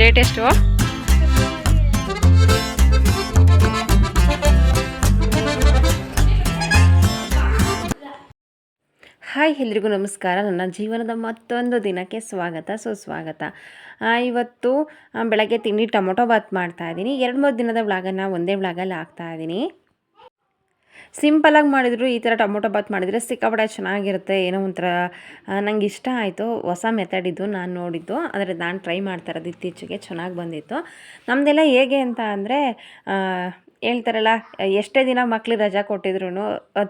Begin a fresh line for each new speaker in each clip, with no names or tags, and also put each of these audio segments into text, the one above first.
Date ಎಷ್ಟು? Hi, ಎಲ್ರಿಗೂ ನಮಸ್ಕಾರ. ನನ್ನ ಜೀವನದ ಮತ್ತೊಂದು ದಿನಕ್ಕೆ ಸ್ವಾಗತ. ಸುಸ್ವಾಗತ ಇವತ್ತು ಬೆಳಗ್ಗೆ ತಿಂಡಿ ಟೊಮೊಟೊ ಬಾತ್ ಮಾಡ್ತಾ ಇದ್ದೀನಿ. ಎರಡು, ಮೂರು ದಿನದ ವ್ಲಾಗನ್ನು ಒಂದೇ ವ್ಲಾಗಲ್ಲಿ ಹಾಕ್ತಾ ಇದ್ದೀನಿ. ಸಿಂಪಲಾಗಿ ಮಾಡಿದ್ರು, ಈ ಥರ ಟೊಮೊಟೊ ಬಾತ್ ಮಾಡಿದರೆ ಸಿಕ್ಕಾಪಡೆ ಚೆನ್ನಾಗಿರುತ್ತೆ, ಏನೋ ಒಂಥರ ನಂಗೆ ಇಷ್ಟ ಆಯಿತು. ಹೊಸ ಮೆಥಡ್ ಇದು ನಾನು ನೋಡಿದ್ದು. ಆದರೆ ನಾನು ಟ್ರೈ ಮಾಡ್ತಾ ಇರೋದು ಇತ್ತೀಚೆಗೆ ಚೆನ್ನಾಗಿ ಬಂದಿತ್ತು. ನಮ್ಮದೆಲ್ಲ ಹೇಗೆ ಅಂತ ಅಂದರೆ ಹೇಳ್ತಾರಲ್ಲ, ಎಷ್ಟೇ ದಿನ ಮಕ್ಳಿಗೆ ರಜಾ ಕೊಟ್ಟಿದ್ರು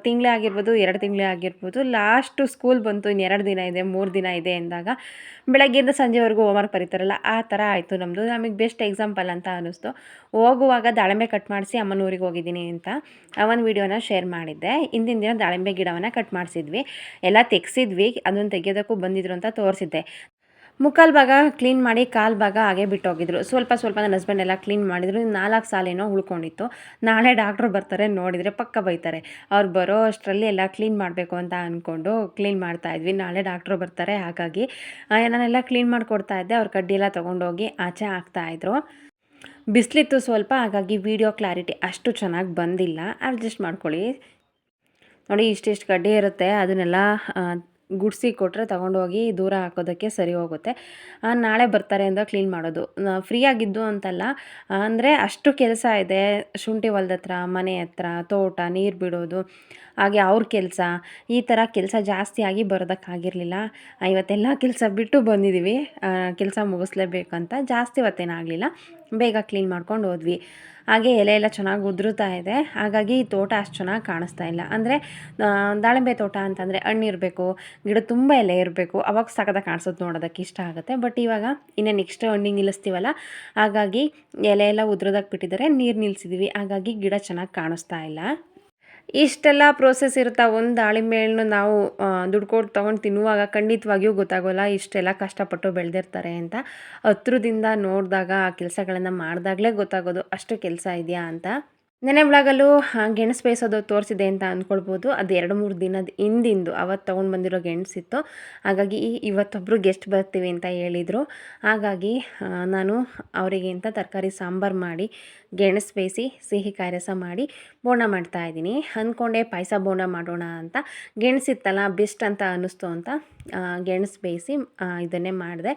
ತಿಂಗಳೇ ಆಗಿರ್ಬೋದು, ಎರಡು ತಿಂಗಳೇ ಆಗಿರ್ಬೋದು, ಲಾಸ್ಟು ಸ್ಕೂಲ್ ಬಂತು ಇನ್ನು ಎರಡು ದಿನ ಇದೆ, ಮೂರು ದಿನ ಇದೆ ಎಂದಾಗ ಬೆಳಗ್ಗೆಯಿಂದ ಸಂಜೆವರೆಗೂ ಹೋಮ್ವರ್ಕ್ ಬರೀತಾರಲ್ಲ, ಆ ಥರ ಆಯಿತು ನಮ್ಮದು ನಮಗೆ ಬೆಸ್ಟ್ ಎಕ್ಸಾಂಪಲ್ ಅಂತ ಅನ್ನಿಸ್ತು. ಹೋಗುವಾಗ ದಾಳಿಂಬೆ ಕಟ್ ಮಾಡಿಸಿ ಅಮ್ಮನ ಊರಿಗೆ ಹೋಗಿದ್ದೀನಿ ಅಂತ ಒಂದು ವಿಡಿಯೋನ ಶೇರ್ ಮಾಡಿದ್ದೆ. ಹಿಂದಿನ ದಿನ ದಾಳಿಂಬೆ ಗಿಡವನ್ನು ಕಟ್ ಮಾಡಿಸಿದ್ವಿ. ಎಲ್ಲ ತೆಗ್ಸಿದ್ವಿ, ಅದನ್ನು ತೆಗೆಯೋದಕ್ಕೂ ಬಂದಿದ್ರು ಅಂತ ತೋರಿಸಿದ್ದೆ. ಮುಕ್ಕಾಲು ಭಾಗ ಕ್ಲೀನ್ ಮಾಡಿ ಕಾಲು ಭಾಗ ಹಾಗೆ ಬಿಟ್ಟೋಗಿದ್ರು. ಸ್ವಲ್ಪ ಸ್ವಲ್ಪ ನನ್ನ ಹಸ್ಬೆಂಡ್ ಎಲ್ಲ ಕ್ಲೀನ್ ಮಾಡಿದ್ರು. ನಾಲ್ಕು ಸಾಲೇನೋ ಉಳ್ಕೊಂಡಿತ್ತು. ನಾಳೆ ಡಾಕ್ಟ್ರು ಬರ್ತಾರೆ ನೋಡಿದರೆ ಪಕ್ಕ ಬೈತಾರೆ. ಅವ್ರು ಬರೋ ಅಷ್ಟರಲ್ಲಿ ಎಲ್ಲ ಕ್ಲೀನ್ ಮಾಡಬೇಕು ಅಂತ ಅಂದ್ಕೊಂಡು ಕ್ಲೀನ್ ಮಾಡ್ತಾ ಇದ್ವಿ. ನಾಳೆ ಡಾಕ್ಟ್ರು ಬರ್ತಾರೆ, ಹಾಗಾಗಿ ನಾನೆಲ್ಲ ಕ್ಲೀನ್ ಮಾಡಿಕೊಡ್ತಾ ಇದ್ದೆ. ಅವ್ರ ಕಡ್ಡಿ ಎಲ್ಲ ತೊಗೊಂಡೋಗಿ ಆಚೆ ಹಾಕ್ತಾಯಿದ್ರು ಬಿಸಿಲಿತ್ತು ಸ್ವಲ್ಪ, ಹಾಗಾಗಿ ವಿಡಿಯೋ ಕ್ಲಾರಿಟಿ ಅಷ್ಟು ಚೆನ್ನಾಗಿ ಬಂದಿಲ್ಲ. ಅಡ್ಜಸ್ಟ್ ಮಾಡ್ಕೊಳ್ಳಿ. ನೋಡಿ ಇಷ್ಟಿಷ್ಟು ಕಡ್ಡಿ ಇರುತ್ತೆ. ಅದನ್ನೆಲ್ಲ ಗುಡಿಸಿ ಕೊಟ್ಟರೆ ತಗೊಂಡೋಗಿ ದೂರ ಹಾಕೋದಕ್ಕೆ ಸರಿ ಹೋಗುತ್ತೆ. ನಾಳೆ ಬರ್ತಾರೆ ಅಂತ ಕ್ಲೀನ್ ಮಾಡೋದು. ಫ್ರೀ ಆಗಿದ್ದು ಅಂತಲ್ಲ ಅಂದರೆ ಅಷ್ಟು ಕೆಲಸ ಇದೆ. ಶುಂಠಿ ಹೊಲದ ಹತ್ರ, ಮನೆ ಹತ್ರ, ತೋಟ, ನೀರು ಬಿಡೋದು, ಹಾಗೆ ಅವ್ರ ಕೆಲಸ. ಈ ಥರ ಕೆಲಸ ಜಾಸ್ತಿ ಆಗಿ ಬರೋದಕ್ಕಾಗಿರಲಿಲ್ಲ. ಇವತ್ತೆಲ್ಲ ಕೆಲಸ ಬಿಟ್ಟು ಬಂದಿದ್ದೀವಿ ಕೆಲಸ ಮುಗಿಸ್ಲೇಬೇಕಂತ ಜಾಸ್ತಿ ಇವತ್ತೇನಾಗಲಿಲ್ಲ ಬೇಗ ಕ್ಲೀನ್ ಮಾಡ್ಕೊಂಡು ಹೋದ್ವಿ. ಹಾಗೆ ಎಲೆ ಎಲ್ಲ ಚೆನ್ನಾಗಿ ಉದುರುತ್ತಾ ಇದೆ. ಹಾಗಾಗಿ ಈ ತೋಟ ಅಷ್ಟು ಚೆನ್ನಾಗಿ ಕಾಣಿಸ್ತಾ ಇಲ್ಲ. ಅಂದರೆ ದಾಳಿಂಬೆ ತೋಟ ಅಂತಂದರೆ ಹಣ್ಣಿರಬೇಕು, ಗಿಡ ತುಂಬ ಎಲೆ ಇರಬೇಕು. ಅವಾಗ ಸಖತ್ತಾಗಿ ಕಾಣಿಸೋದು ನೋಡೋದಕ್ಕೆ ಇಷ್ಟ ಆಗುತ್ತೆ. ಬಟ್ ಇವಾಗ ಇನ್ನು ನೆಕ್ಸ್ಟ್ ಹಣ್ಣಿಗೆ ನಿಲ್ಲಿಸ್ತೀವಲ್ಲ, ಹಾಗಾಗಿ ಎಲೆ ಎಲ್ಲ ಉದುರೋದಕ್ಕೆ ಬಿಟ್ಟಿದ್ದಾರೆ, ನೀರು ನಿಲ್ಲಿಸಿದ್ವಿ ಹಾಗಾಗಿ ಗಿಡ ಚೆನ್ನಾಗಿ ಕಾಣಿಸ್ತಾ ಇಲ್ಲ. ಇಷ್ಟೆಲ್ಲ ಪ್ರೋಸೆಸ್ ಇರುತ್ತೆ? ಒಂದು ದಾಳಿಂಬೆ ಹಣ್ಣು ನಾವು ದುಡ್ಡು ಕೊಟ್ಟು ತೊಗೊಂಡು ತಿನ್ನುವಾಗ ಖಂಡಿತವಾಗಿಯೂ ಗೊತ್ತಾಗೋಲ್ಲ, ಇಷ್ಟೆಲ್ಲ ಕಷ್ಟಪಟ್ಟು ಬೆಳೆದಿರ್ತಾರೆ ಅಂತ. ಹತ್ರದಿಂದ ನೋಡಿದಾಗ ಆ ಕೆಲಸಗಳನ್ನು ಮಾಡಿದಾಗಲೇ ಗೊತ್ತಾಗೋದು, ಅಷ್ಟು ಕೆಲಸ ಇದೆಯಾ ಅಂತ. ನೆನೆ ಬ್ಲಾಗಲ್ಲೂ ಗೆಣಸು ಬೇಯಿಸೋದು ತೋರಿಸಿದೆ ಅಂತ ಅಂದ್ಕೊಳ್ಬೋದು ಅದು ಎರಡು ಮೂರು ದಿನದ ಹಿಂದಿಂದು ಅವತ್ತು ತೊಗೊಂಡು ಬಂದಿರೋ ಗೆಣಸಿತ್ತು ಹಾಗಾಗಿ ಇವತ್ತೊಬ್ಬರು ಗೆಸ್ಟ್ ಬರ್ತೀವಿ ಅಂತ ಹೇಳಿದರು. ಹಾಗಾಗಿ ನಾನು ಅವರಿಗೆ ಅಂತ ತರಕಾರಿ ಸಾಂಬಾರು ಮಾಡಿ, ಗೆಣಸು ಬೇಯಿಸಿ, ಸಿಹಿ ಕಾಯಿ ರಸ ಮಾಡಿ, ಬೋಂಡ ಮಾಡ್ತಾ ಇದ್ದೀನಿ. ಅಂದ್ಕೊಂಡೆ ಪಾಯಸ ಬೋಂಡ ಮಾಡೋಣ ಅಂತ. ಗೆಣಸಿತ್ತಲ್ಲ ಬೆಸ್ಟ್ ಅಂತ ಅನ್ನಿಸ್ತು ಅಂತ ಗೆಣಸು ಬೇಯಿಸಿ ಇದನ್ನೇ ಮಾಡಿದೆ.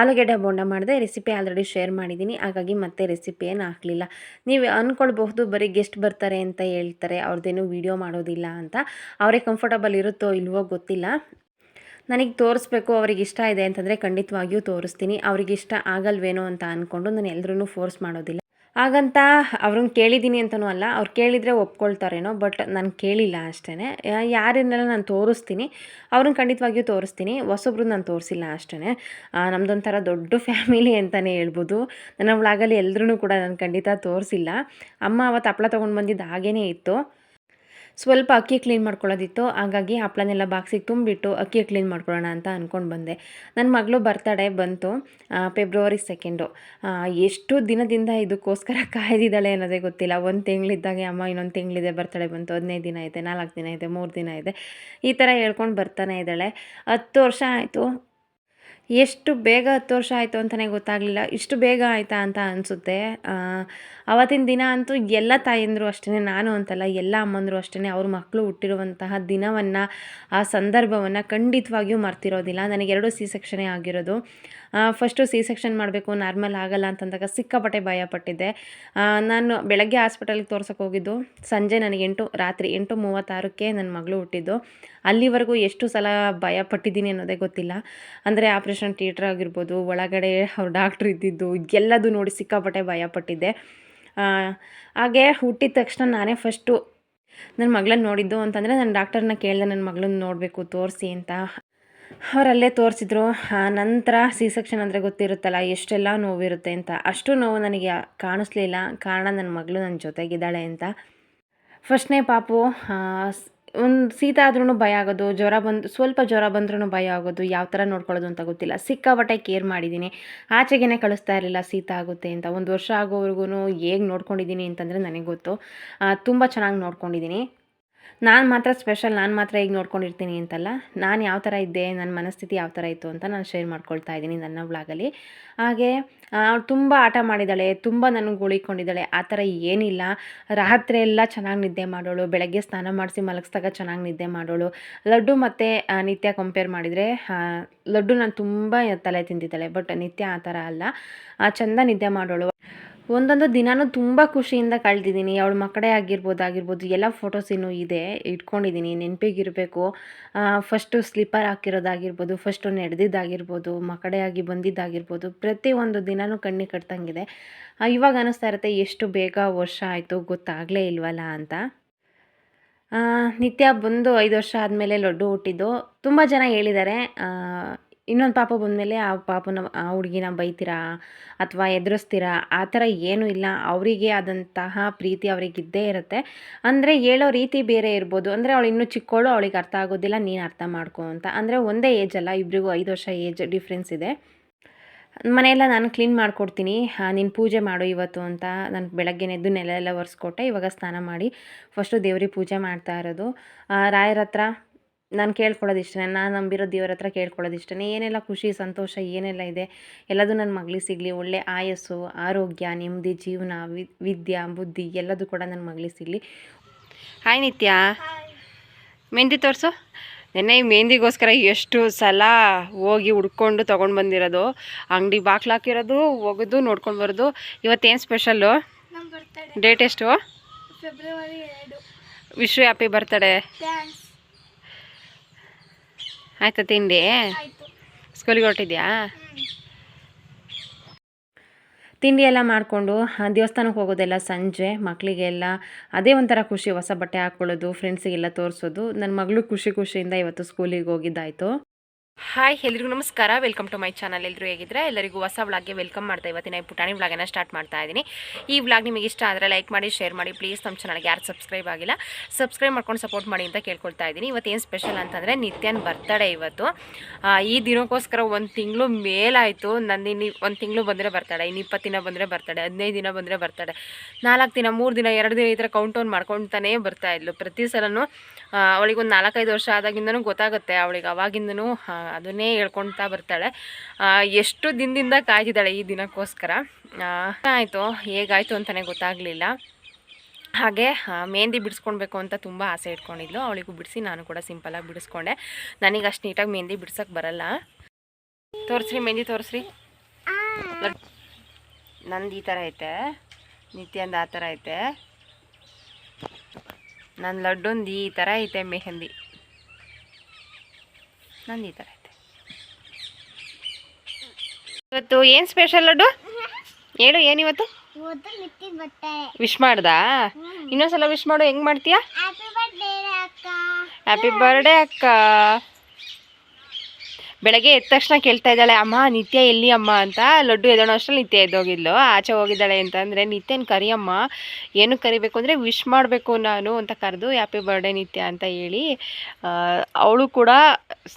ಆಲೂಗೆಡ್ಡೆ ಬೋಂಡ ಮಾಡಿದೆ. ರೆಸಿಪಿ ಆಲ್ರೆಡಿ ಶೇರ್ ಮಾಡಿದ್ದೀನಿ. ಹಾಗಾಗಿ ಮತ್ತೆ ರೆಸಿಪಿ ಏನು ಹಾಕಲಿಲ್ಲ. ನೀವು ಅಂದ್ಕೊಳ್ಬಹುದು ಬರೀ ಗೆಸ್ಟ್ ಬರ್ತಾರೆ ಅಂತ ಹೇಳ್ತಾರೆ ಅವ್ರದ್ದೇನು ವೀಡಿಯೋ ಮಾಡೋದಿಲ್ಲ ಅಂತ. ಅವರೇ ಕಂಫರ್ಟಬಲ್ ಇರುತ್ತೋ ಇಲ್ವೋ ಗೊತ್ತಿಲ್ಲ. ನನಗೆ ತೋರಿಸ್ಬೇಕು, ಅವ್ರಿಗೆ ಇಷ್ಟ ಇದೆ ಅಂತಂದರೆ ಖಂಡಿತವಾಗಿಯೂ ತೋರಿಸ್ತೀನಿ. ಅವ್ರಿಗೆ ಇಷ್ಟ ಆಗಲ್ವೇನೋ ಅಂತ ಅಂದ್ಕೊಂಡು ನಾನು ಎಲ್ಲರೂ ಫೋರ್ಸ್ ಮಾಡೋದಿಲ್ಲ. ಹಾಗಂತ ಅವ್ರನ್ನ ಕೇಳಿದ್ದೀನಿ ಅಂತನೂ ಅಲ್ಲ. ಅವ್ರು ಕೇಳಿದರೆ ಒಪ್ಕೊಳ್ತಾರೇನೋ, ಬಟ್ ನಾನು ಕೇಳಿಲ್ಲ ಅಷ್ಟೇ ಯಾರನ್ನೆಲ್ಲ ನಾನು ತೋರಿಸ್ತೀನಿ, ಅವ್ರನ್ನ ಖಂಡಿತವಾಗಿಯೂ ತೋರಿಸ್ತೀನಿ. ಹೊಸೊಬ್ರು ನಾನು ತೋರಿಸಿಲ್ಲ ಅಷ್ಟೇ ನಮ್ಮದೊಂಥರ ದೊಡ್ಡ ಫ್ಯಾಮಿಲಿ ಅಂತಲೇ ಹೇಳ್ಬೋದು. ನನ್ನ ವ್ಲಾಗಲ್ಲಿ ಎಲ್ಲರೂ ಕೂಡ ನಾನು ಖಂಡಿತ ತೋರಿಸಿಲ್ಲ. ಅಮ್ಮ ಅವತ್ತು ಹಪ್ಪಳ ತೊಗೊಂಡು ಬಂದಿದ್ದು ಹಾಗೇ ಇತ್ತು. ಸ್ವಲ್ಪ ಅಕ್ಕಿ ಕ್ಲೀನ್ ಮಾಡ್ಕೊಳ್ಳೋದಿತ್ತು. ಹಾಗಾಗಿ ಹಪ್ಪಳನೆಲ್ಲ ಬಾಕ್ಸಿಗೆ ತುಂಬಿಟ್ಟು ಅಕ್ಕಿ ಕ್ಲೀನ್ ಮಾಡ್ಕೊಳ್ಳೋಣ ಅಂತ ಅಂದ್ಕೊಂಡು ಬಂದೆ. ನನ್ನ ಮಗಳು ಬರ್ತಡೇ ಬಂತು ಫೆಬ್ರವರಿ ಸೆಕೆಂಡು ಎಷ್ಟು ದಿನದಿಂದ ಇದಕ್ಕೋಸ್ಕರ ಕಾಯ್ದಿದ್ದಾಳೆ ಅನ್ನೋದೇ ಗೊತ್ತಿಲ್ಲ. ಒಂದು ತಿಂಗಳಿದ್ದಾಗೆ ಅಮ್ಮ ಇನ್ನೊಂದು ತಿಂಗಳಿದೆ ಬರ್ತಡೆ ಬಂತು. ಹದಿನೈದು ದಿನ ಇದೆ ನಾಲ್ಕು ದಿನ ಇದೆ ಮೂರು ದಿನ ಇದೆ ಈ ಥರ ಹೇಳ್ಕೊಂಡು ಬರ್ತಾನೆ ಇದ್ದಾಳೆ. ಹತ್ತು ವರ್ಷ ಆಯಿತು. ಎಷ್ಟು ಬೇಗ ಹತ್ತು ವರ್ಷ ಆಯಿತು ಅಂತಲೇ ಗೊತ್ತಾಗಲಿಲ್ಲ. ಇಷ್ಟು ಬೇಗ ಆಯಿತಾ ಅಂತ ಅನಿಸುತ್ತೆ. ಅವತ್ತಿನ ದಿನ ಅಂತೂ ಎಲ್ಲ ತಾಯಂದರು ಅಷ್ಟೇ ನಾನು ಅಂತಲ್ಲ, ಎಲ್ಲ ಅಮ್ಮಂದರು ಅಷ್ಟೇ ಅವ್ರ ಮಕ್ಕಳು ಹುಟ್ಟಿರುವಂತಹ ದಿನವನ್ನು, ಆ ಸಂದರ್ಭವನ್ನು ಖಂಡಿತವಾಗಿಯೂ ಮರ್ತಿರೋದಿಲ್ಲ. ನನಗೆ ಎರಡು ಸಿ ಸೆಕ್ಷನೇ ಆಗಿರೋದು. ಫಸ್ಟು ಸಿ ಸೆಕ್ಷನ್ ಮಾಡಬೇಕು, ನಾರ್ಮಲ್ ಆಗಲ್ಲ ಅಂತಂದಾಗ ಸಿಕ್ಕಾಪಟ್ಟೆ ಭಯಪಟ್ಟಿದ್ದೆ ಪಟ್ಟಿದ್ದೆ. ನಾನು ಬೆಳಗ್ಗೆ ಹಾಸ್ಪಿಟಲ್ಗೆ ತೋರ್ಸಕ್ಕೆ ಹೋಗಿದ್ದು. ಸಂಜೆ ನನಗೆ ಎಂಟು, ರಾತ್ರಿ ಎಂಟು ಮೂವತ್ತಾರಕ್ಕೆ ನನ್ನ ಮಗಳು ಹುಟ್ಟಿದ್ದು. ಅಲ್ಲಿವರೆಗೂ ಎಷ್ಟು ಸಲ ಭಯ ಪಟ್ಟಿದ್ದೀನಿ ಅನ್ನೋದೇ ಗೊತ್ತಿಲ್ಲ. ಅಂದರೆ ಆಪ್ರೇಷನ್ ಥಿಯೇಟ್ರ್ ಆಗಿರ್ಬೋದು ಒಳಗಡೆ ಅವ್ರ ಡಾಕ್ಟ್ರ್ ಇದ್ದಿದ್ದು ಎಲ್ಲದೂ ನೋಡಿ ಸಿಕ್ಕಾಪಟ್ಟೆ ಭಯಪಟ್ಟಿದ್ದೆ. ಆ, ಹಾಗೆ ಹುಟ್ಟಿದ ತಕ್ಷಣ ನಾನೇ ಫಸ್ಟು ನನ್ನ ಮಗಳನ್ನ ನೋಡಿದ್ದು ಅಂತಂದರೆ ನಾನು ಡಾಕ್ಟರ್ನ ಕೇಳಿದೆ ನನ್ನ ಮಗಳನ್ನ ನೋಡಬೇಕು ತೋರಿಸಿ ಅಂತ. ಅವರಲ್ಲೇ ತೋರಿಸಿದ್ರು. ನಂತರ ಸಿ ಸೆಕ್ಷನ್ ಅಂದರೆ ಗೊತ್ತಿರುತ್ತಲ್ಲ ಎಷ್ಟೆಲ್ಲ ನೋವಿರುತ್ತೆ ಅಂತ. ಅಷ್ಟು ನೋವು ನನಗೆ ಕಾಣಿಸ್ಲಿಲ್ಲ. ಕಾರಣ ನನ್ನ ಮಗಳು ನನ್ನ ಜೊತೆಗಿದ್ದಾಳೆ ಅಂತ. ಫಸ್ಟ್ನೇ ಪಾಪು ಒಂದು ಶೀತ ಆದ್ರೂ ಭಯ ಆಗೋದು, ಜ್ವರ ಬಂದು, ಸ್ವಲ್ಪ ಜ್ವರ ಬಂದ್ರೂ ಭಯ ಆಗೋದು, ಯಾವ ಥರ ನೋಡ್ಕೊಳ್ಳೋದು ಅಂತ ಗೊತ್ತಿಲ್ಲ. ಸಿಕ್ಕಾಪಟ್ಟೆ ಕೇರ್ ಮಾಡಿದ್ದೀನಿ ಆಚೆಗೇನೆ ಕಳಿಸ್ತಾ ಇರಲಿಲ್ಲ ಶೀತ ಆಗುತ್ತೆ ಅಂತ. ಒಂದು ವರ್ಷ ಆಗೋವರೆಗೂ ಹೇಗೆ ನೋಡ್ಕೊಂಡಿದ್ದೀನಿ ಅಂತಂದರೆ ನನಗೆ ಗೊತ್ತು. ತುಂಬ ಚೆನ್ನಾಗಿ ನೋಡ್ಕೊಂಡಿದ್ದೀನಿ ನಾನು ಮಾತ್ರ ಸ್ಪೆಷಲ್ ನಾನು ಮಾತ್ರ ಈಗ ನೋಡ್ಕೊಂಡಿರ್ತೀನಿ ಅಂತಲ್ಲ? ನಾನು ಯಾವ ಥರ ಇದ್ದೆ ನನ್ನ ಮನಸ್ಥಿತಿ ಯಾವ ಥರ ಇತ್ತು ಅಂತ ನಾನು ಶೇರ್ ಮಾಡ್ಕೊಳ್ತಾ ಇದ್ದೀನಿ ನನ್ನ ವ್ಲಾಗಲ್ಲಿ ಹಾಗೆ ಅವಳು ತುಂಬ ಆಟ ಮಾಡಿದ್ದಾಳೆ ತುಂಬ ನನಗೆ ಉಳಿಕೊಂಡಿದ್ದಾಳೆ, ಆ ಥರ ಏನಿಲ್ಲ. ರಾತ್ರಿ ಎಲ್ಲ ಚೆನ್ನಾಗಿ ನಿದ್ದೆ ಮಾಡೋಳು, ಬೆಳಗ್ಗೆ ಸ್ನಾನ ಮಾಡಿಸಿ ಮಲಗಿಸ್ದಾಗ ಚೆನ್ನಾಗಿ ನಿದ್ದೆ ಮಾಡೋಳು. ಲಡ್ಡು ಮತ್ತು ನಿತ್ಯ ಕಂಪೇರ್ ಮಾಡಿದರೆ ಲಡ್ಡು ನಾನು ತುಂಬ ತಲೆ ತಿಂದಿದ್ದಾಳೆ, ಬಟ್ ನಿತ್ಯ ಆ ಥರ ಅಲ್ಲ. ಚೆಂದ ಚಂದ ನಿದ್ದೆ ಮಾಡೋಳು. ಒಂದೊಂದು ದಿನಾನೂ ತುಂಬ ಖುಷಿಯಿಂದ ಕಳೆದಿದ್ದೀನಿ. ಅವಳ ಮಕ್ಕಳೇ ಆಗಿರ್ಬೋದು ಆಗಿರ್ಬೋದು, ಎಲ್ಲ ಫೋಟೋಸ್ ಇನ್ನೂ ಇದೆ, ಇಟ್ಕೊಂಡಿದ್ದೀನಿ, ನೆನಪಿಗಿರಬೇಕು. ಫಸ್ಟು ಸ್ಲಿಪ್ಪರ್ ಹಾಕಿರೋದಾಗಿರ್ಬೋದು ಫಸ್ಟು ನಡೆದಿದ್ದಾಗಿರ್ಬೋದು, ಮಕ್ಕಳೇ ಆಗಿ ಬಂದಿದ್ದಾಗಿರ್ಬೋದು ಪ್ರತಿಯೊಂದು ದಿನವೂ ಕಣ್ಣಿ ಕಟ್ತಂಗಿದೆ. ಇವಾಗ ಅನ್ನಿಸ್ತಾ ಇರುತ್ತೆ, ಎಷ್ಟು ಬೇಗ ವರ್ಷ ಆಯಿತು, ಗೊತ್ತಾಗಲೇ ಇಲ್ವಲ್ಲ ಅಂತ. ನಿತ್ಯ ಬಂದು ಐದು ವರ್ಷ ಆದಮೇಲೆ ಲಡ್ಡು ಹುಟ್ಟಿದ್ದು. ತುಂಬ ಜನ ಹೇಳಿದ್ದಾರೆ ಇನ್ನೊಂದು ಪಾಪ ಬಂದಮೇಲೆ ಆ ಪಾಪನ ಆ ಹುಡುಗಿನ ಬೈತೀರಾ ಅಥವಾ ಎದುರಿಸ್ತೀರಾ, ಆ ಥರ ಏನೂ ಇಲ್ಲ. ಅವರಿಗೆ ಆದಂತಹ ಪ್ರೀತಿ ಅವರಿಗಿದ್ದೇ ಇರುತ್ತೆ. ಅಂದರೆ ಹೇಳೋ ರೀತಿ ಬೇರೆ ಇರ್ಬೋದು. ಅಂದರೆ ಅವಳು ಇನ್ನೂ ಚಿಕ್ಕವಳು ಅವಳಿಗೆ ಅರ್ಥ ಆಗೋದಿಲ್ಲ, ನೀನು ಅರ್ಥ ಮಾಡ್ಕೊ ಅಂತ. ಅಂದರೆ ಒಂದೇ ಏಜ್ ಅಲ್ಲ ಇಬ್ಬರಿಗೂ ಐದು ವರ್ಷ ಏಜ್ ಡಿಫ್ರೆನ್ಸ್ ಇದೆ. ಮನೆಯೆಲ್ಲ ನಾನು ಕ್ಲೀನ್ ಮಾಡಿಕೊಡ್ತೀನಿ. ನೀನು ಪೂಜೆ ಮಾಡು ಇವತ್ತು ಅಂತ ನಾನು ಬೆಳಗ್ಗೆ ಎದ್ದು ನೆಲ ಎಲ್ಲ ಒರೆಸ್ಕೊಟ್ಟೆ. ಇವಾಗ ಸ್ನಾನ ಮಾಡಿ ಫಸ್ಟು ದೇವ್ರಿಗೆ ಪೂಜೆ ಮಾಡ್ತಾ ಇರೋದು. ರಾಯರ ಹತ್ರ ನಾನು ಕೇಳ್ಕೊಳ್ಳೋದು ಇಷ್ಟನೇ ನಾನು ನಂಬಿರೋ ದೇವ್ರ ಹತ್ರ ಕೇಳ್ಕೊಳ್ಳೋದು ಇಷ್ಟನೇ ಏನೆಲ್ಲ ಖುಷಿ ಸಂತೋಷ ಏನೆಲ್ಲ ಇದೆ ಎಲ್ಲದೂ ನನ್ನ ಮಗಳಿಗೆ ಸಿಗಲಿ ಒಳ್ಳೆ ಆಯಸ್ಸು ಆರೋಗ್ಯ ನೆಮ್ಮದಿ ಜೀವನ ವಿದ್ಯೆ ವಿದ್ಯಾ ಬುದ್ಧಿ ಎಲ್ಲದೂ ಕೂಡ ನನ್ನ ಮಗಳಿಗೆ ಸಿಗಲಿ. ಹಾಯ್ ನಿತ್ಯ. ಮೆಹಂದಿ ತೋರಿಸು. ನೆನ್ನೆ ಈ ಮೆಹಂದಿಗೋಸ್ಕರ ಎಷ್ಟು ಸಲ ಹೋಗಿ ಹುಡ್ಕೊಂಡು ತೊಗೊಂಡು ಬಂದಿರೋದು ಅಂಗಡಿ ಬಾಕ್ಲಾಕಿರೋದು ಹಾಕಿರೋದು ಒಗೆದು ನೋಡ್ಕೊಂಡು ಬರೋದು ಇವತ್ತೇನು ಸ್ಪೆಷಲ್ಲು? ಡೇಟ್ ಎಷ್ಟು?
ಫೆಬ್ರವರಿ ಎರಡು.
ವಿಶ್ ಹ್ಯಾಪಿ ಬರ್ತಡೇ ಆಯ್ತಾ ತಿಂಡಿ? ಸ್ಕೂಲಿಗೆ ಹೊರಟಿದ್ಯಾ? ತಿಂಡಿ ಎಲ್ಲ ಮಾಡಿಕೊಂಡು ದೇವಸ್ಥಾನಕ್ಕೆ ಹೋಗೋದೆಲ್ಲ ಸಂಜೆ ಮಕ್ಕಳಿಗೆಲ್ಲ ಅದೇ ಒಂಥರ ಖುಷಿ ಹೊಸ ಬಟ್ಟೆ ಹಾಕ್ಕೊಳ್ಳೋದು ಫ್ರೆಂಡ್ಸಿಗೆಲ್ಲ ತೋರಿಸೋದು. ನನ್ನ ಮಗಳು ಖುಷಿ ಖುಷಿಯಿಂದ ಇವತ್ತು ಸ್ಕೂಲಿಗೆ ಹೋಗಿದ್ದಾಯಿತು. ಹಾಯ್ ಎಲ್ರಿಗೂ ನಮಸ್ಕಾರ. ವೆಲ್ಕಮ್ ಟು ಮೈ ಚಾನಲ್ ಎಲ್ಲರೂ ಹೇಗಿದ್ರೆ ಎಲ್ಲರಿಗೂ ಹೊಸ ವ್ಲಾಗ್ಗೆ ವೆಲ್ಕಮ್ ಮಾಡ್ತಾ ಇವತ್ತಿನ ಈ ಪುಟಾಣಿ ವ್ಲಾಗನ್ನು ಸ್ಟಾರ್ಟ್ ಮಾಡ್ತಾ ಇದ್ದೀನಿ. ಈ ವ್ಲಾಗ್ ನಿಮಗೆ ಇಷ್ಟ ಆದರೆ ಲೈಕ್ ಮಾಡಿ ಶೇರ್ ಮಾಡಿ. ಪ್ಲೀಸ್ ನಮ್ಮ ಚಾನಲ್ಗೆ ಯಾರು ಸಬ್ಸ್ಕ್ರೈಬ್ ಆಗಿಲ್ಲ ಸಬ್ಸ್ಕ್ರೈಬ್ ಮಾಡ್ಕೊಂಡು ಸಪೋರ್ಟ್ ಮಾಡಿ ಅಂತ ಕೇಳ್ಕೊಳ್ತಾ ಇದ್ದೀನಿ. ಇವತ್ತೇನು ಸ್ಪೆಷಲ್ ಅಂತಂದರೆ ನಿತ್ಯನ್ ಬರ್ತಡೇ ಇವತ್ತು. ಈ ದಿನಕ್ಕೋಸ್ಕರ ಒಂದು ತಿಂಗಳು ಮೇಲಾಯಿತು. ನಂದು ಇನ್ನು ಒಂದು ತಿಂಗಳು ಬಂದರೆ ಬರ್ತಡೆ ಇನ್ನು ಇಪ್ಪತ್ತು ದಿನ ಬಂದರೆ ಬರ್ತಡೆ ಹದಿನೈದು ದಿನ ಬಂದರೆ ಬರ್ತಡೆ ನಾಲ್ಕು ದಿನ, ಮೂರು ದಿನ, ಎರಡು ದಿನ ಈ ಥರ ಕೌಂಟ್ ಡೌನ್ ಮಾಡ್ಕೊತಾನೇ ಬರ್ತಾ ಇದ್ಲು. ಪ್ರತಿ ಸಲನೂ ಅವಳಿಗೆ ಒಂದು ನಾಲ್ಕೈದು ವರ್ಷ ಆದಾಗಿಂದನೂ ಗೊತ್ತಾಗುತ್ತೆ. ಅವಳಿಗೆ ಅವಾಗಿಂದನೂ ಅದನ್ನೇ ಹೇಳ್ಕೊಳ್ತಾ ಬರ್ತಾಳೆ. ಎಷ್ಟು ದಿನದಿಂದ ಕಾಯ್ತಿದ್ದಾಳೆ ಈ ದಿನಕ್ಕೋಸ್ಕರ? ಆಯಿತು ಹೇಗಾಯಿತು ಅಂತಲೇ ಗೊತ್ತಾಗಲಿಲ್ಲ. ಹಾಗೆ ಮೆಹಂದಿ ಬಿಡಿಸ್ಕೊಳ್ಬೇಕು ಅಂತ ತುಂಬ ಆಸೆ ಇಟ್ಕೊಂಡಿದ್ಲು. ಅವಳಿಗೂ ಬಿಡಿಸಿ ನಾನು ಕೂಡ ಸಿಂಪಲಾಗಿ ಬಿಡಿಸ್ಕೊಂಡೆ. ನನಗೆ ಅಷ್ಟು ನೀಟಾಗಿ ಮೆಹಂದಿ ಬಿಡ್ಸೋಕ್ಕೆ ಬರಲ್ಲ. ತೋರಿಸ್ರಿ, ಮೆಹಂದಿ ತೋರಿಸ್ರಿ. ನಂದು ಈ ಥರ ಐತೆ. ನಿತ್ಯಂದು ಆ ಥರ ಐತೆ. ನನ್ನ ಲಡ್ಡೊಂದು ಈ ಥರ ಐತೆ ಮೆಹಂದಿ. ನಂದು ಈ ಥರ ಐತೆ. ಇವತ್ತು ಏನು ಸ್ಪೆಷಲ್ ಲಡ್ಡು? ಹೇಳು ಏನಿವತ್ತು ವಿಶ್ ಮಾಡ್ದಾ? ಇನ್ನೊಂದ್ಸಲ ವಿಶ್ ಮಾಡು ಹೆಂಗ್ ಮಾಡ್ತೀಯಾ?
ಹ್ಯಾಪಿ ಬರ್ಡೇ ಅಕ್ಕ.
ಬೆಳಗ್ಗೆ ಎದ್ದ ತಕ್ಷಣ ಕೇಳ್ತಾ ಇದ್ದಾಳೆ, ಅಮ್ಮ, ನಿತ್ಯ ಎಲ್ಲಿ ಅಮ್ಮ? ಅಂತ. ಲಡ್ಡು ಎದೋಣ ಅಷ್ಟರಲ್ಲಿ ನಿತ್ಯ ಎದ್ದೋಗಿದ್ಲು. ಆಚೆ ಹೋಗಿದ್ದಾಳೆ ಅಂತಂದರೆ, ನಿತ್ಯನ ಕರಿಯಮ್ಮ, ಏನು ಕರಿಬೇಕು ಅಂದರೆ ವಿಶ್ ಮಾಡಬೇಕು ನಾನು ಅಂತ ಕರೆದು, ಹ್ಯಾಪಿ ಬರ್ಡೇ ನಿತ್ಯ ಅಂತ ಹೇಳಿ ಅವಳು ಕೂಡ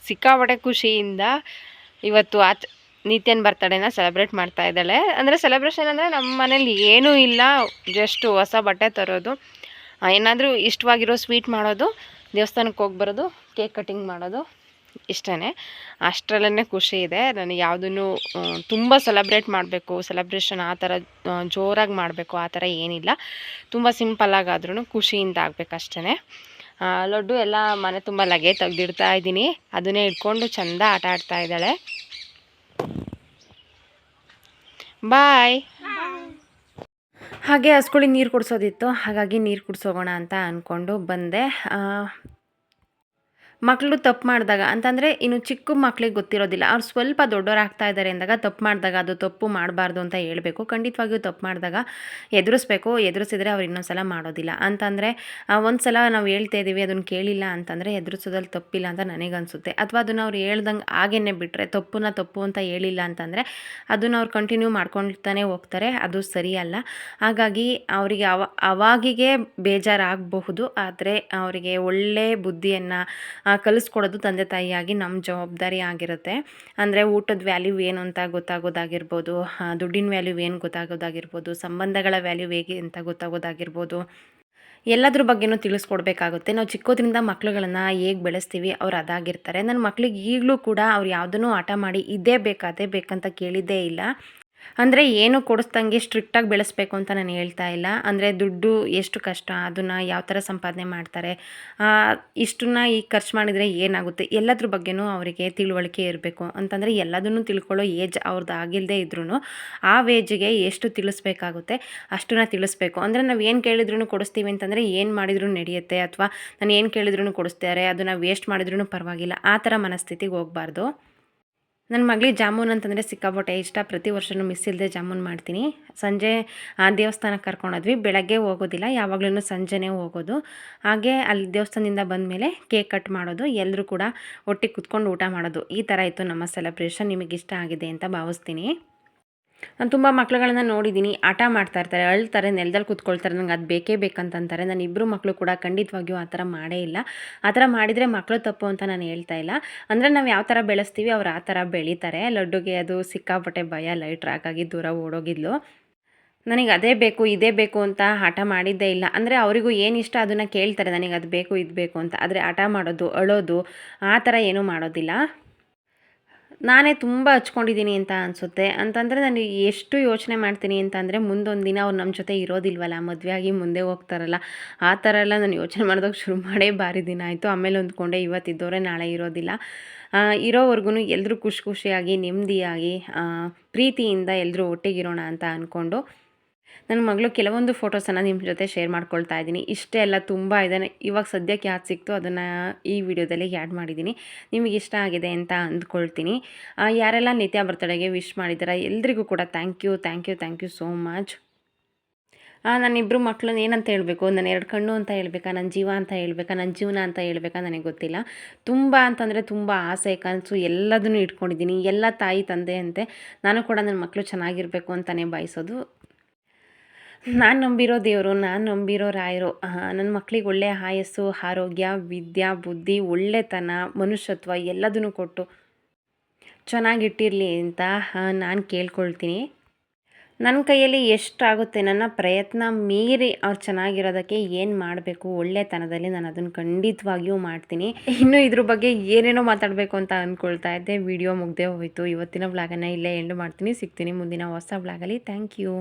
ಸಿಕ್ಕಾಪಟ್ಟೆ ಖುಷಿಯಿಂದ ಇವತ್ತು ಆಚ, ನಿತ್ಯನ ಬರ್ತಡೇನ ಸೆಲೆಬ್ರೇಟ್ ಮಾಡ್ತಾ ಇದ್ದಾಳೆ. ಅಂದರೆ ಸೆಲೆಬ್ರೇಷನ್ ಅಂದರೆ ನಮ್ಮ ಮನೇಲಿ ಏನೂ ಇಲ್ಲ, ಜಸ್ಟ್ ಹೊಸ ಬಟ್ಟೆ ತರೋದು. ಏನಾದರೂ ಇಷ್ಟವಾಗಿರೋ ಸ್ವೀಟ್ ಮಾಡೋದು, ದೇವಸ್ಥಾನಕ್ಕೆ ಹೋಗಿ ಬರೋದು, ಕೇಕ್ ಕಟಿಂಗ್ ಮಾಡೋದು ಇಷ್ಟೇ ಅಷ್ಟರಲ್ಲೇ ಖುಷಿ ಇದೆ. ನನಗೆ ಯಾವುದನ್ನು ತುಂಬ ಸೆಲೆಬ್ರೇಟ್ ಮಾಡಬೇಕು ಸೆಲೆಬ್ರೇಷನ್ ಆ ಥರ ಜೋರಾಗಿ ಮಾಡಬೇಕು, ಆ ಥರ ಏನಿಲ್ಲ. ತುಂಬ ಸಿಂಪಲ್ಲಾಗಾದ್ರೂ ಖುಷಿಯಿಂದ ಆಗಬೇಕಷ್ಟೇ ಲಡ್ಡು ಎಲ್ಲ ಮನೆ ತುಂಬ ಲಗೆ ತೆಗೆದಿಡ್ತಾ ಇದ್ದೀನಿ. ಅದನ್ನೇ ಇಟ್ಕೊಂಡು ಚೆಂದ ಆಟ ಆಡ್ತಾ ಇದ್ದಾಳೆ. ಬಾಯ್ ಹಾಗೆ ಹಸ್ಗಳಿಗೆ ನೀರು ಕುಡಿಸೋದಿತ್ತು. ಹಾಗಾಗಿ ನೀರು ಕುಡಿಸೋಗೋಣ ಅಂತ ಅಂದ್ಕೊಂಡು ಬಂದೆ. ಮಕ್ಕಳು ತಪ್ಪು ಮಾಡಿದಾಗ, ಅಂತಂದರೆ ಇನ್ನು ಚಿಕ್ಕ ಮಕ್ಕಳಿಗೆ ಗೊತ್ತಿರೋದಿಲ್ಲ. ಅವ್ರು ಸ್ವಲ್ಪ ದೊಡ್ಡವರಾಗ್ತಾ ಇದ್ದಾರೆ ಅಂದಾಗ ತಪ್ಪು ಮಾಡಿದಾಗ ಅದು ತಪ್ಪು ಮಾಡಬಾರ್ದು ಅಂತ ಹೇಳಬೇಕು. ಖಂಡಿತವಾಗಿಯೂ ತಪ್ಪು ಮಾಡಿದಾಗ ಎದುರಿಸ್ಬೇಕು. ಎದುರಿಸಿದ್ರೆ ಅವ್ರು ಇನ್ನೊಂದು ಸಲ ಮಾಡೋದಿಲ್ಲ. ಅಂತಂದರೆ ಒಂದು ಸಲ ನಾವು ಹೇಳ್ತಾ ಇದ್ದೀವಿ ಅದನ್ನು ಕೇಳಿಲ್ಲ ಅಂತಂದರೆ ಎದುರಿಸೋದ್ರಲ್ಲಿ ತಪ್ಪಿಲ್ಲ ಅಂತ ನನಗನ್ಸುತ್ತೆ. ಅಥವಾ ಅದನ್ನು ಅವ್ರು ಹೇಳ್ದಂಗೆ ಹಾಗೇನೆ ಬಿಟ್ಟರೆ ತಪ್ಪನ್ನ ತಪ್ಪು ಅಂತ ಹೇಳಿಲ್ಲ ಅಂತಂದರೆ ಅದನ್ನು ಅವ್ರು ಕಂಟಿನ್ಯೂ ಮಾಡ್ಕೊಳ್ತಾನೆ ಹೋಗ್ತಾರೆ. ಅದು ಸರಿಯಲ್ಲ. ಹಾಗಾಗಿ ಅವರಿಗೆ ಅವ, ಅವಾಗಿಗೆ ಬೇಜಾರಾಗಬಹುದು. ಆದರೆ ಅವರಿಗೆ ಒಳ್ಳೆ ಬುದ್ಧಿಯನ್ನು ಕಲಿಸ್ಕೊಡೋದು ತಂದೆ ತಾಯಿಯಾಗಿ ನಮ್ಮ ಜವಾಬ್ದಾರಿ ಆಗಿರುತ್ತೆ. ಅಂದರೆ ಊಟದ ವ್ಯಾಲ್ಯೂ ಏನು ಅಂತ ಗೊತ್ತಾಗೋದಾಗಿರ್ಬೋದು ದುಡ್ಡಿನ ವ್ಯಾಲ್ಯೂ ಏನು ಗೊತ್ತಾಗೋದಾಗಿರ್ಬೋದು, ಸಂಬಂಧಗಳ ವ್ಯಾಲ್ಯೂ ಹೇಗೆ ಅಂತ ಗೊತ್ತಾಗೋದಾಗಿರ್ಬೋದು, ಎಲ್ಲದ್ರ ಬಗ್ಗೆನೂ ತಿಳಿಸ್ಕೊಡ್ಬೇಕಾಗುತ್ತೆ. ನಾವು ಚಿಕ್ಕೋದ್ರಿಂದ ಮಕ್ಳುಗಳನ್ನ ಹೇಗೆ ಬೆಳೆಸ್ತೀವಿ ಅವ್ರು ಅದಾಗಿರ್ತಾರೆ. ನನ್ನ ಮಕ್ಳಿಗೆ ಈಗಲೂ ಕೂಡ ಅವ್ರು ಯಾವುದನ್ನೂ ಆಟ ಮಾಡಿ ಇದೇ ಬೇಕು, ಅದೇ ಬೇಕಂತ ಕೇಳಿದ್ದೇ ಇಲ್ಲ. ಅಂದರೆ ಏನು ಕೊಡಿಸ್ದಂಗೆ ಸ್ಟ್ರಿಕ್ಟಾಗಿ ಬೆಳೆಸ್ಬೇಕು ಅಂತ ನಾನು ಹೇಳ್ತಾ ಇಲ್ಲ. ಅಂದರೆ ದುಡ್ಡು ಎಷ್ಟು ಕಷ್ಟ, ಅದನ್ನು ಯಾವ ಥರ ಸಂಪಾದನೆ ಮಾಡ್ತಾರೆ ಇಷ್ಟನ್ನ ಈಗ ಖರ್ಚು ಮಾಡಿದರೆ ಏನಾಗುತ್ತೆ, ಎಲ್ಲದ್ರ ಬಗ್ಗೆನೂ ಅವರಿಗೆ ತಿಳುವಳಿಕೆ ಇರಬೇಕು. ಅಂತಂದರೆ ಎಲ್ಲದನ್ನು ತಿಳ್ಕೊಳ್ಳೋ ಏಜ್ ಅವ್ರದ್ದು ಆಗಿಲ್ಲದೆ ಇದ್ರೂ ಆ ವೇಜಿಗೆ ಎಷ್ಟು ತಿಳಿಸ್ಬೇಕಾಗುತ್ತೆ, ಅಷ್ಟನ್ನ ತಿಳಿಸ್ಬೇಕು. ಅಂದರೆ ನಾವು ಏನು ಕೇಳಿದ್ರೂ ಕೊಡಿಸ್ತೀವಿ ಅಂತಂದರೆ ಏನು ಮಾಡಿದ್ರೂ ನಡೆಯುತ್ತೆ, ಅಥವಾ ನಾನು ಏನು ಕೇಳಿದ್ರೂ ಕೊಡಿಸ್ತಾರೆ, ಅದನ್ನು ವೇಸ್ಟ್ ಮಾಡಿದ್ರೂ ಪರವಾಗಿಲ್ಲ, ಆ ಥರ ಮನಸ್ಥಿತಿಗೆ ಹೋಗಬಾರ್ದು. ನನ್ನ ಮಗಳಿಗೆ ಜಾಮೂನ್ ಅಂತಂದರೆ ಸಿಕ್ಕಾಪಟ್ಟೆ ಇಷ್ಟ. ಪ್ರತಿ ವರ್ಷವೂ ಮಿಸ್ ಇಲ್ಲದೆ ಜಾಮೂನ್ ಮಾಡ್ತೀನಿ. ಸಂಜೆ, ಆ, ದೇವಸ್ಥಾನಕ್ಕೆ ಕರ್ಕೊಂಡೋದ್ವಿ. ಬೆಳಗ್ಗೆ ಹೋಗೋದಿಲ್ಲ ಯಾವಾಗಲೂ ಸಂಜೆನೇ ಹೋಗೋದು. ಹಾಗೆ ಅಲ್ಲಿ ದೇವಸ್ಥಾನದಿಂದ ಬಂದಮೇಲೆ ಕೇಕ್ ಕಟ್ ಮಾಡೋದು ಎಲ್ಲರೂ ಕೂಡ ಒಟ್ಟಿಗೆ ಕುತ್ಕೊಂಡು ಊಟ ಮಾಡೋದು. ಈ ಥರ ಇತ್ತು ನಮ್ಮ ಸೆಲೆಬ್ರೇಷನ್ ನಿಮಗೆ ಇಷ್ಟ ಆಗಿದೆ ಅಂತ ಭಾವಿಸ್ತೀನಿ. ನಾನು ತುಂಬ ಮಕ್ಳುಗಳನ್ನ ನೋಡಿದ್ದೀನಿ ಆಟ ಮಾಡ್ತಾ ಇರ್ತಾರೆ, ಅಳ್ತಾರೆ, ನೆಲದಲ್ಲಿ ಕುತ್ಕೊಳ್ತಾರೆ, ನಂಗೆ ಅದು ಬೇಕೇ ಬೇಕಂತಂತಾರೆ. ನಾನು ಇಬ್ಬರು ಮಕ್ಕಳು ಕೂಡ ಖಂಡಿತವಾಗಿಯೂ ಆ ಥರ ಮಾಡೇ ಇಲ್ಲ. ಆ ಥರ ಮಾಡಿದರೆ ಮಕ್ಕಳು ತಪ್ಪು ಅಂತ ನಾನು ಹೇಳ್ತಾ ಇಲ್ಲ. ಅಂದರೆ ನಾವು ಯಾವ ಥರ ಬೆಳೆಸ್ತೀವಿ ಅವ್ರು ಆ ಥರ ಬೆಳೀತಾರೆ. ಲಡ್ಡುಗೆ ಅದು ಸಿಕ್ಕಾಪಟ್ಟೆ ಭಯ, ಲೈಟ್ ಆಗಿ ದೂರ ಓಡೋಗಿದ್ಲು. ನನಗೆ ಅದೇ ಬೇಕು, ಇದೇ ಬೇಕು ಅಂತ ಹಠ ಮಾಡಿದ್ದೇ ಇಲ್ಲ. ಅಂದರೆ ಅವರಿಗೂ ಏನು ಇಷ್ಟ ಅದನ್ನು ಕೇಳ್ತಾರೆ, ನನಗೆ ಅದು ಬೇಕು, ಇದು ಬೇಕು ಅಂತ. ಆದರೆ ಹಠ ಮಾಡೋದು, ಅಳೋದು ಆ ಥರ ಏನೂ ಮಾಡೋದಿಲ್ಲ. ನಾನೇ ತುಂಬ ಹಚ್ಕೊಂಡಿದ್ದೀನಿ ಅಂತ ಅನಿಸುತ್ತೆ. ಅಂತಂದರೆ ನಾನು ಎಷ್ಟು ಯೋಚನೆ ಮಾಡ್ತೀನಿ ಅಂತಂದರೆ ಮುಂದೊಂದು ದಿನ ಅವ್ರು ನಮ್ಮ ಜೊತೆ ಇರೋದಿಲ್ವಲ್ಲ ಮದುವೆ ಆಗಿ ಮುಂದೆ ಹೋಗ್ತಾರಲ್ಲ, ಆ ಥರ ಎಲ್ಲ ನಾನು ಯೋಚನೆ ಮಾಡೋದಕ್ಕೆ ಶುರು ಮಾಡೇ ಭಾರಿ ದಿನ ಆಯಿತು. ಆಮೇಲೆ ಹೊಂದ್ಕೊಂಡೆ ಇವತ್ತಿದ್ದವರೇ ನಾಳೆ ಇರೋದಿಲ್ಲ. ಇರೋವರೆಗೂ ಎಲ್ಲರೂ ಖುಷಿ ಖುಷಿಯಾಗಿ ನೆಮ್ಮದಿಯಾಗಿ ಪ್ರೀತಿಯಿಂದ ಎಲ್ಲರೂ ಒಟ್ಟಿಗಿರೋಣ ಅಂತ ಅಂದ್ಕೊಂಡು ನನ್ನ ಮಗಳು ಕೆಲವೊಂದು ಫೋಟೋಸನ್ನು ನಿಮ್ಮ ಜೊತೆ ಶೇರ್ ಮಾಡ್ಕೊಳ್ತಾ ಇದ್ದೀನಿ. ಇಷ್ಟೇ ಎಲ್ಲ ತುಂಬ ಇದೆ ಇವಾಗ ಸದ್ಯಕ್ಕೆ ಯಾವ್ದು ಸಿಕ್ತು ಅದನ್ನು ಈ ವಿಡಿಯೋದಲ್ಲಿ ಆ್ಯಡ್ ಮಾಡಿದ್ದೀನಿ. ನಿಮಗೆ ಇಷ್ಟ ಆಗಿದೆ ಅಂತ ಅಂದ್ಕೊಳ್ತೀನಿ. ಯಾರೆಲ್ಲ ನಿತ್ಯ ಬರ್ತಡೆಗೆ ವಿಶ್ ಮಾಡಿದ್ದಾರೆ, ಎಲ್ರಿಗೂ ಕೂಡ thank you thank you thank you so much ನಾನಿಬ್ಬರು ಮಕ್ಕಳನ್ನ ಏನಂತ ಹೇಳಬೇಕು? ನನ್ನ ಎರಡು ಕಣ್ಣು ಅಂತ ಹೇಳಬೇಕಾ? ನನ್ನ ಜೀವ ಅಂತ ಹೇಳಬೇಕಾ? ನನ್ನ ಜೀವನ ಅಂತ ಹೇಳಬೇಕಾ? ನನಗೆ ಗೊತ್ತಿಲ್ಲ. ತುಂಬ ಅಂತಂದರೆ ತುಂಬ ಆಸೆ, ಕನಸು ಎಲ್ಲದನ್ನು ಇಟ್ಕೊಂಡಿದ್ದೀನಿ. ಎಲ್ಲ ತಾಯಿ, ತಂದೆ ಅಂತೆ. ನಾನು ಕೂಡ ನನ್ನ ಮಕ್ಕಳು ಚೆನ್ನಾಗಿರಬೇಕು ಅಂತಲೇ ಬಯಸೋದು. ನಾನು ನಂಬಿರೋ ದೇವರು, ನಾನು ನಂಬಿರೋ ರಾಯರು ನನ್ನ ಮಕ್ಳಿಗೆ ಒಳ್ಳೆಯ ಆಯಸ್ಸು, ಆರೋಗ್ಯ, ವಿದ್ಯಾ, ಬುದ್ಧಿ, ಒಳ್ಳೆತನ, ಮನುಷ್ಯತ್ವ ಎಲ್ಲದನ್ನು ಕೊಟ್ಟು ಚೆನ್ನಾಗಿಟ್ಟಿರಲಿ ಅಂತ ನಾನು ಕೇಳ್ಕೊಳ್ತೀನಿ. ನನ್ನ ಕೈಯಲ್ಲಿ ಎಷ್ಟಾಗುತ್ತೆ ನನ್ನ ಪ್ರಯತ್ನ ಮೀರಿ ಅವ್ರು ಚೆನ್ನಾಗಿರೋದಕ್ಕೆ ಏನು ಮಾಡಬೇಕು, ಒಳ್ಳೆತನದಲ್ಲಿ ನಾನು ಅದನ್ನು ಖಂಡಿತವಾಗಿಯೂ ಮಾಡ್ತೀನಿ. ಇನ್ನು ಇದ್ರ ಬಗ್ಗೆ ಏನೇನೋ ಮಾತಾಡಬೇಕು ಅಂತ ಅಂದ್ಕೊಳ್ತಾ ಇದ್ದೆ. ವಿಡಿಯೋ ಮುಗ್ದೇ ಹೋಯಿತು. ಇವತ್ತಿನ ಬ್ಲಾಗನ್ನು ಇಲ್ಲೇ ಎಂಡು ಮಾಡ್ತೀನಿ. ಸಿಗ್ತೀನಿ ಮುಂದಿನ ಹೊಸ ಬ್ಲಾಗಲ್ಲಿ ಥ್ಯಾಂಕ್ ಯು.